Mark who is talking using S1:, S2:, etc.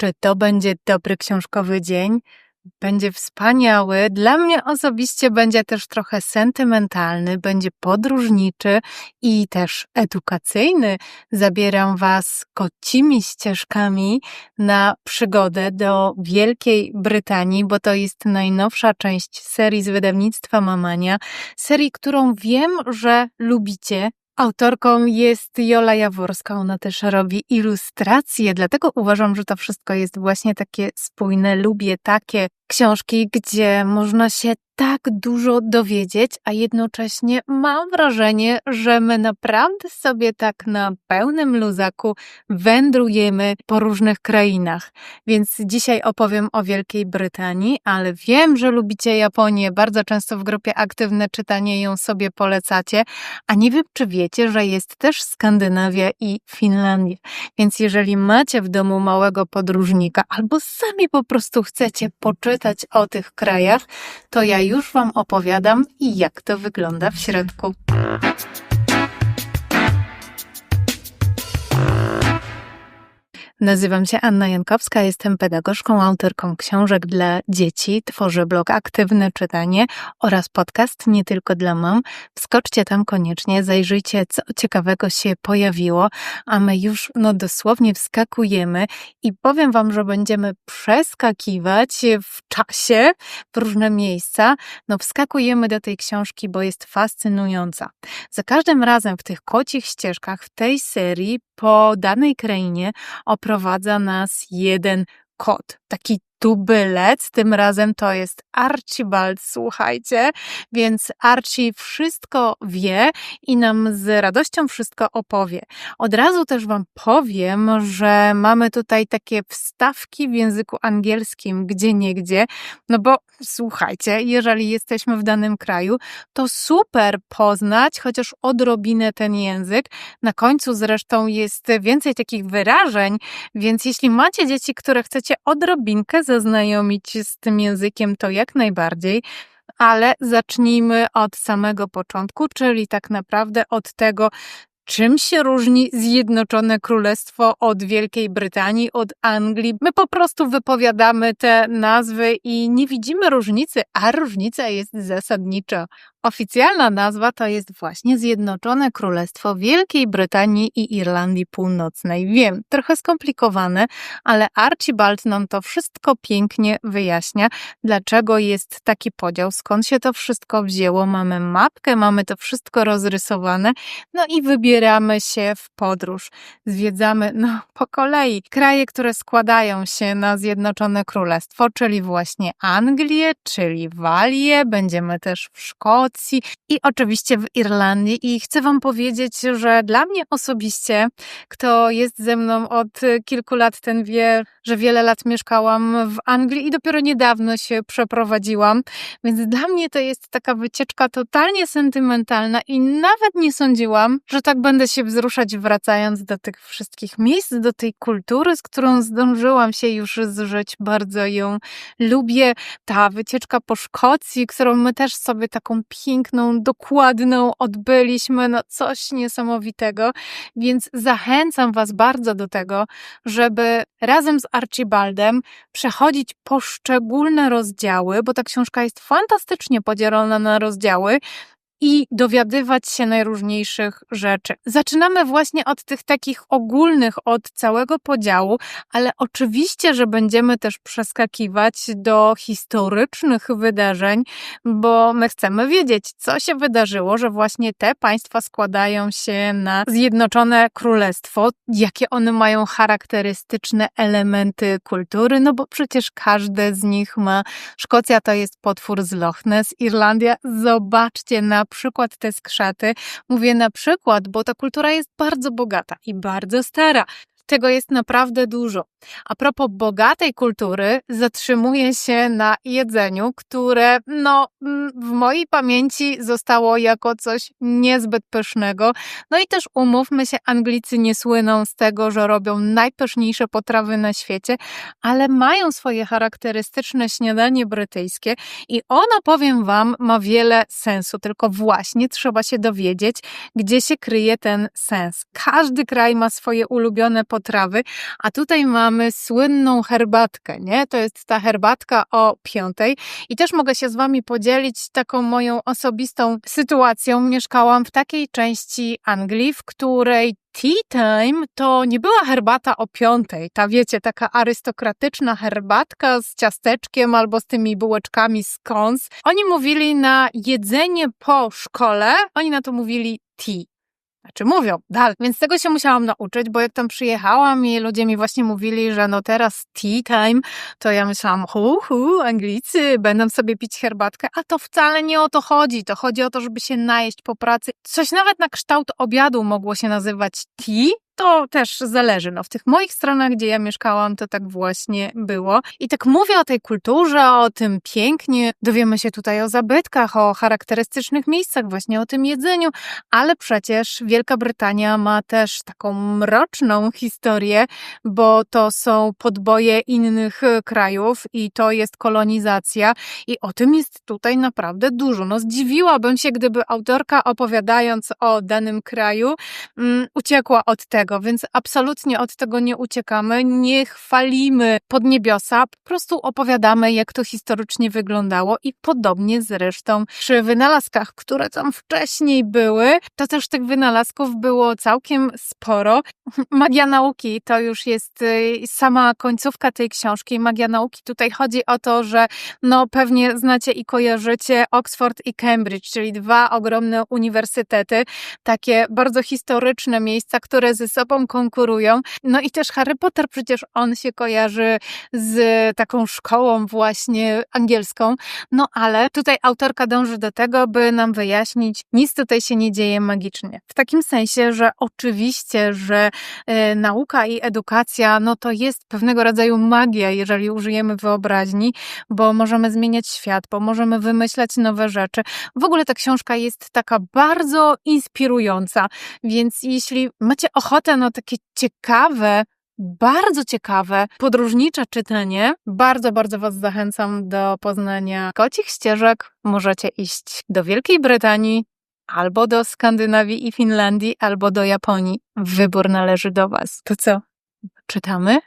S1: Czy to będzie dobry książkowy dzień? Będzie wspaniały. Dla mnie osobiście będzie też trochę sentymentalny, będzie podróżniczy i też edukacyjny. Zabieram Was kocimi ścieżkami na przygodę do Wielkiej Brytanii, bo to jest najnowsza część serii z wydawnictwa Mamania. Serii, którą wiem, że lubicie, Autorką jest Jola Jaworska, ona też robi ilustracje, dlatego uważam, że to wszystko jest właśnie takie spójne. Lubię takie książki, gdzie można się tak dużo dowiedzieć, a jednocześnie mam wrażenie, że my naprawdę sobie tak na pełnym luzaku wędrujemy po różnych krainach. Więc dzisiaj opowiem o Wielkiej Brytanii, ale wiem, że lubicie Japonię. Bardzo często w grupie aktywne czytanie ją sobie polecacie, a nie wiem, czy wiecie, że jest też Skandynawia i Finlandia. Więc jeżeli macie w domu małego podróżnika albo sami po prostu chcecie poczytać o tych krajach, to ja już Wam opowiadam, jak to wygląda w środku. Nazywam się Anna Jankowska, jestem pedagogzką, autorką książek dla dzieci, tworzę blog Aktywne Czytanie oraz podcast nie tylko dla mam. Wskoczcie tam koniecznie, zajrzyjcie, co ciekawego się pojawiło, a my już no dosłownie wskakujemy i powiem Wam, że będziemy przeskakiwać w czasie w różne miejsca. No wskakujemy do tej książki, bo jest fascynująca. Za każdym razem w tych kocich ścieżkach, w tej serii po danej krainie oprowadza nas jeden kot, taki tubylec, tym razem to jest Archibald, słuchajcie, więc Archie wszystko wie i nam z radością wszystko opowie. Od razu też Wam powiem, że mamy tutaj takie wstawki w języku angielskim gdzie niegdzie, no bo słuchajcie, jeżeli jesteśmy w danym kraju, to super poznać chociaż odrobinę ten język. Na końcu zresztą jest więcej takich wyrażeń, więc jeśli macie dzieci, które chcecie odrobinkę zaznajomić z tym językiem, to jak najbardziej. Ale zacznijmy od samego początku, czyli tak naprawdę od tego, Czym się różni Zjednoczone Królestwo od Wielkiej Brytanii, od Anglii? My po prostu wypowiadamy te nazwy i nie widzimy różnicy, a różnica jest zasadnicza. Oficjalna nazwa to jest właśnie Zjednoczone Królestwo Wielkiej Brytanii i Irlandii Północnej. Wiem, trochę skomplikowane, ale Archibald nam to wszystko pięknie wyjaśnia, dlaczego jest taki podział, skąd się to wszystko wzięło. Mamy mapkę, mamy to wszystko rozrysowane, no i wybieramy się w podróż. Zwiedzamy, no po kolei, kraje, które składają się na Zjednoczone Królestwo, czyli właśnie Anglię, czyli Walię, będziemy też w Szkocji, i oczywiście w Irlandii. I chcę Wam powiedzieć, że dla mnie osobiście, kto jest ze mną od kilku lat, ten wie, że wiele lat mieszkałam w Anglii i dopiero niedawno się przeprowadziłam. Więc dla mnie to jest taka wycieczka totalnie sentymentalna i nawet nie sądziłam, że tak będę się wzruszać wracając do tych wszystkich miejsc, do tej kultury, z którą zdążyłam się już zżyć. Bardzo ją lubię. Ta wycieczka po Szkocji, którą my też sobie taką piękną, dokładną odbyliśmy, no coś niesamowitego. Więc zachęcam Was bardzo do tego, żeby razem z Archibaldem przechodzić poszczególne rozdziały, bo ta książka jest fantastycznie podzielona na rozdziały, i dowiadywać się najróżniejszych rzeczy. Zaczynamy właśnie od tych takich ogólnych, od całego podziału, ale oczywiście, że będziemy też przeskakiwać do historycznych wydarzeń, bo my chcemy wiedzieć, co się wydarzyło, że właśnie te państwa składają się na Zjednoczone Królestwo, jakie one mają charakterystyczne elementy kultury, no bo przecież każde z nich ma. Szkocja to jest potwór z Loch Ness, Irlandia, zobaczcie na przykład te skrzaty. Mówię na przykład, bo ta kultura jest bardzo bogata i bardzo stara. Tego jest naprawdę dużo. A propos bogatej kultury, zatrzymuję się na jedzeniu, które no, mm, w mojej pamięci zostało jako coś niezbyt pysznego. No i też umówmy się, Anglicy nie słyną z tego, że robią najpyszniejsze potrawy na świecie, ale mają swoje charakterystyczne śniadanie brytyjskie i ono, powiem Wam, ma wiele sensu, tylko właśnie trzeba się dowiedzieć, gdzie się kryje ten sens. Każdy kraj ma swoje ulubione potrawy potrawy, a tutaj mamy słynną herbatkę, nie? To jest ta herbatka o piątej i też mogę się z wami podzielić taką moją osobistą sytuacją. Mieszkałam w takiej części Anglii, w której tea time to nie była herbata o piątej, ta wiecie, taka arystokratyczna herbatka z ciasteczkiem albo z tymi bułeczkami scones. Oni mówili na jedzenie po szkole, oni na to mówili tea. Znaczy mówią dalej, więc tego się musiałam nauczyć, bo jak tam przyjechałam i ludzie mi właśnie mówili, że no teraz tea time, to ja myślałam, hu, hu, Anglicy, będą sobie pić herbatkę, a to wcale nie o to chodzi. To chodzi o to, żeby się najeść po pracy. Coś nawet na kształt obiadu mogło się nazywać tea, to też zależy. No, w tych moich stronach, gdzie ja mieszkałam, to tak właśnie było. I tak mówię o tej kulturze, o tym pięknie. Dowiemy się tutaj o zabytkach, o charakterystycznych miejscach, właśnie o tym jedzeniu, ale przecież Wielka Brytania ma też taką mroczną historię, bo to są podboje innych e, krajów i to jest kolonizacja i o tym jest tutaj naprawdę dużo. No zdziwiłabym się, gdyby autorka opowiadając o danym kraju um, uciekła od tego, tego, więc absolutnie od tego nie uciekamy, nie chwalimy podniebiosa, po prostu opowiadamy, jak to historycznie wyglądało i podobnie zresztą przy wynalazkach, które tam wcześniej były, to też tych wynalazków było całkiem sporo. Magia nauki to już jest y, sama końcówka tej książki. Magia nauki tutaj chodzi o to, że no pewnie znacie i kojarzycie Oxford i Cambridge, czyli dwa ogromne uniwersytety, takie bardzo historyczne miejsca, które ze sobą konkurują. No i też Harry Potter przecież on się kojarzy z taką szkołą właśnie angielską. No ale tutaj autorka dąży do tego, by nam wyjaśnić, nic tutaj się nie dzieje magicznie. W takim sensie, że oczywiście, że y, nauka i edukacja, no to jest pewnego rodzaju magia, jeżeli użyjemy wyobraźni, bo możemy zmieniać świat, bo możemy wymyślać nowe rzeczy. W ogóle ta książka jest taka bardzo inspirująca, więc jeśli macie ochotę ochotę na takie ciekawe, bardzo ciekawe, podróżnicze czytanie, bardzo, bardzo Was zachęcam do poznania kocich ścieżek. Możecie iść do Wielkiej Brytanii, albo do Skandynawii i Finlandii, albo do Japonii. Wybór należy do Was. To co? Czytamy?